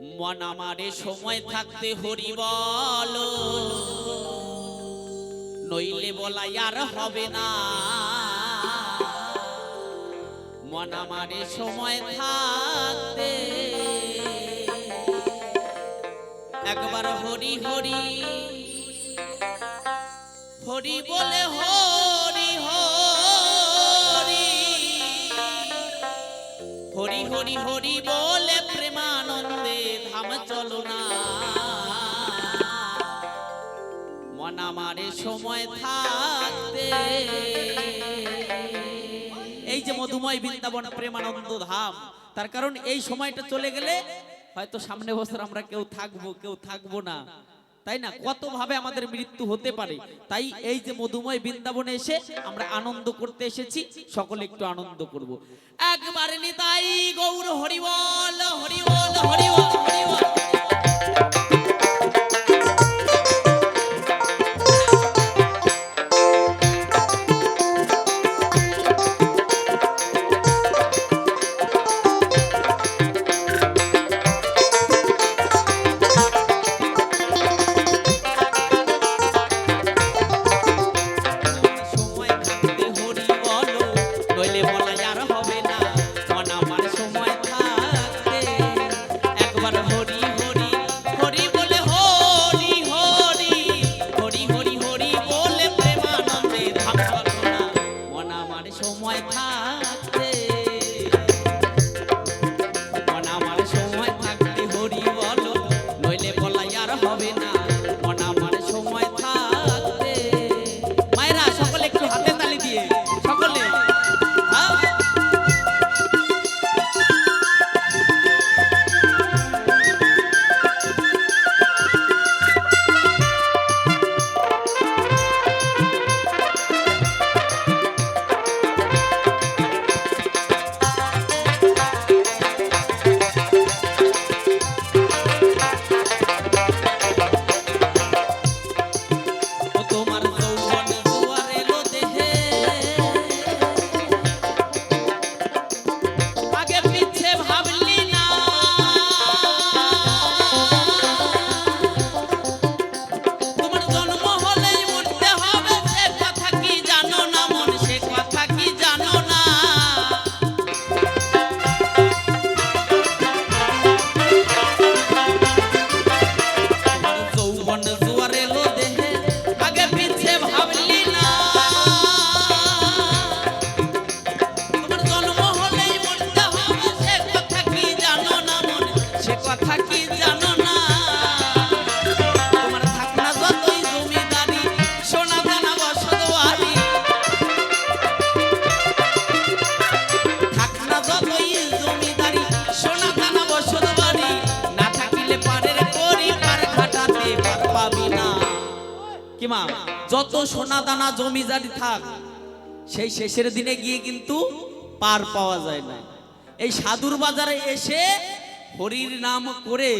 মন আমারে সময় থাকতে হরি বল। নইলে বলা আর হবে না। মন আমারে সময় থাকতে। একবার হরি হরি হরি বলে হরি যে মধুময় বৃন্দাবন প্রেমানন্দ ধাম, তার কারণ এই সময়টা চলে গেলে হয়তো সামনে বছর আমরা কেউ থাকব কেউ থাকব না। তাই না? কত ভাবে আমাদের মৃত্যু হতে পারে? তাই এই যে মধুময় বৃন্দাবনে এসে আমরা আনন্দ করতে এসেছি, সকলে একটু আনন্দ করব। একবার নিতাই গৌর হরিবল হরিবল হরিবল। যত সোনা দানা জমিদারি থাক, সেই শেষের দিনে গিয়ে কিন্তু পার পাওয়া যায় না। এই সাধুর বাজারে এসে হরির নাম করে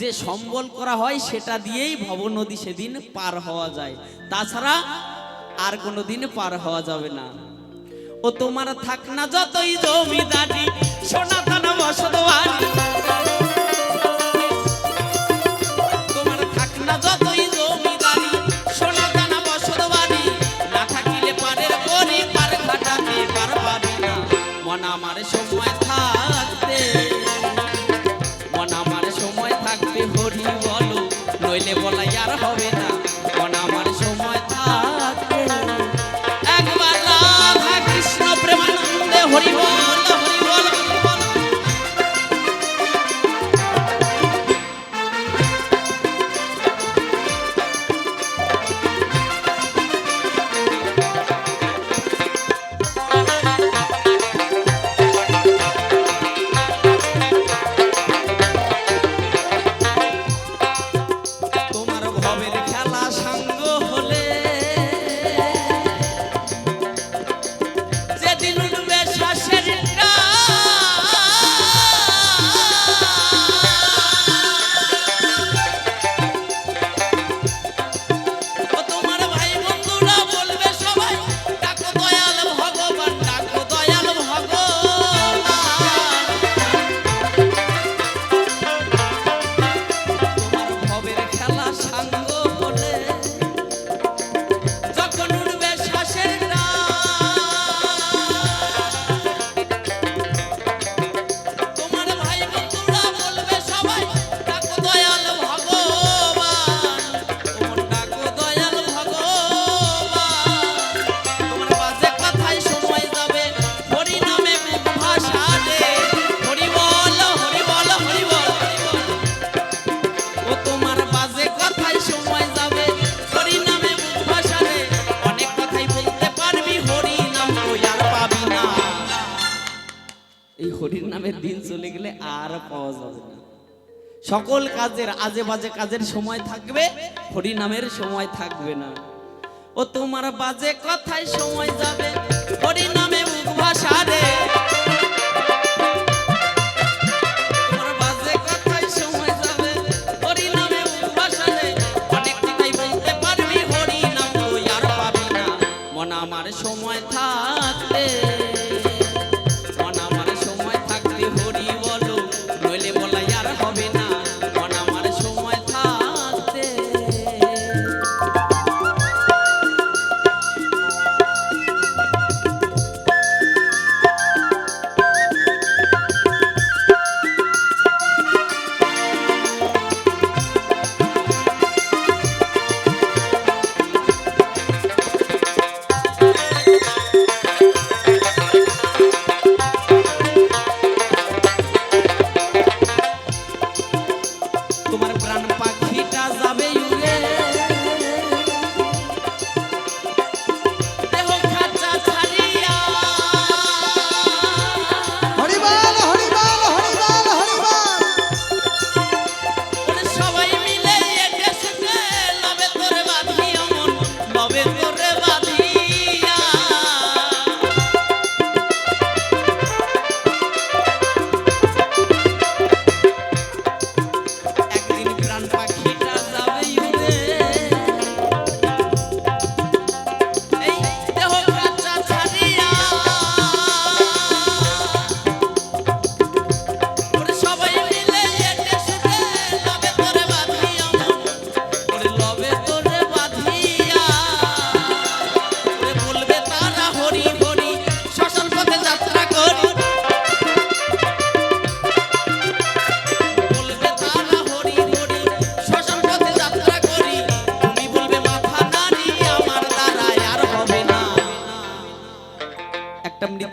যে সম্বল করা হয়, সেটা দিয়েই ভব নদী সেদিন পার হওয়া যায়। তাছাড়া আর কোনো দিন পার হওয়া যাবে না। ও তোমার থাক না যতই জমিদারি নইলে বলা আর হবে না। পাওয়া যাবে না। সকল কাজের আজে বাজে কাজের সময় থাকবে হরি নামের সময় থাকবে না। ও তোমার বাজে কথায় সময় যাবে হরি নামে মুখ রে।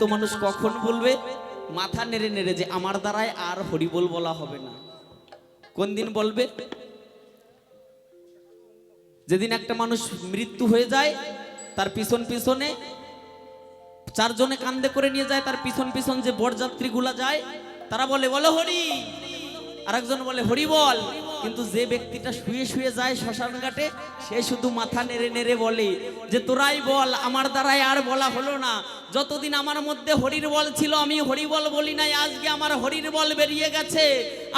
মানুষ কখন বলবে? মাথা নেড়ে নেড়ে যে আমার দ্বারায় আর হরিবোল বলা হবে না। কোন দিন বলবে? যেদিন একটা মানুষ মৃত্যু হয়ে যায়, তার পিছন পিছনে চারজনে কান্দে করে নিয়ে যায়, তার পিছন পিছন যে বরযাত্রী গুলা যায়, তারা বলে, বলো হরি। আরেকজন বলে হরি বল কিন্তু যে ব্যক্তিটা শুয়ে শুয়ে যায় শ্মশান ঘাটে সে শুধু মাথা নেড়ে নেড়ে বলে যে তোরাই বল আমার দ্বারাই আর বলা হলো না। যতদিন আমার মধ্যে হরির বল ছিল আমি হরি বল বলি নাই আজকে আমার হরির বল বেরিয়ে গেছে।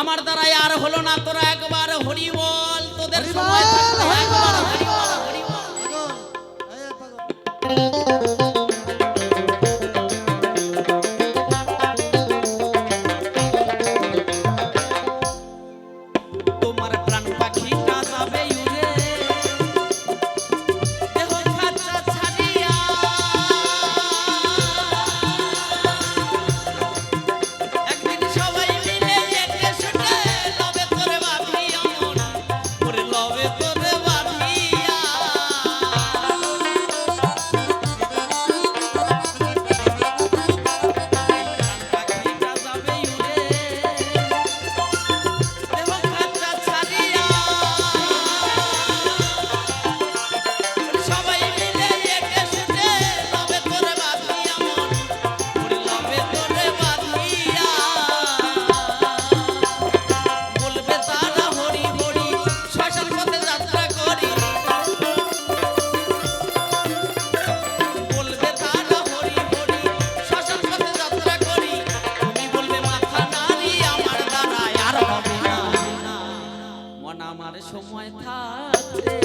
আমার দ্বারাই আর হলো না তোরা একবার হরি বল তোদের সময় একবার হরি বল, তোমার আমার সময় থাকে।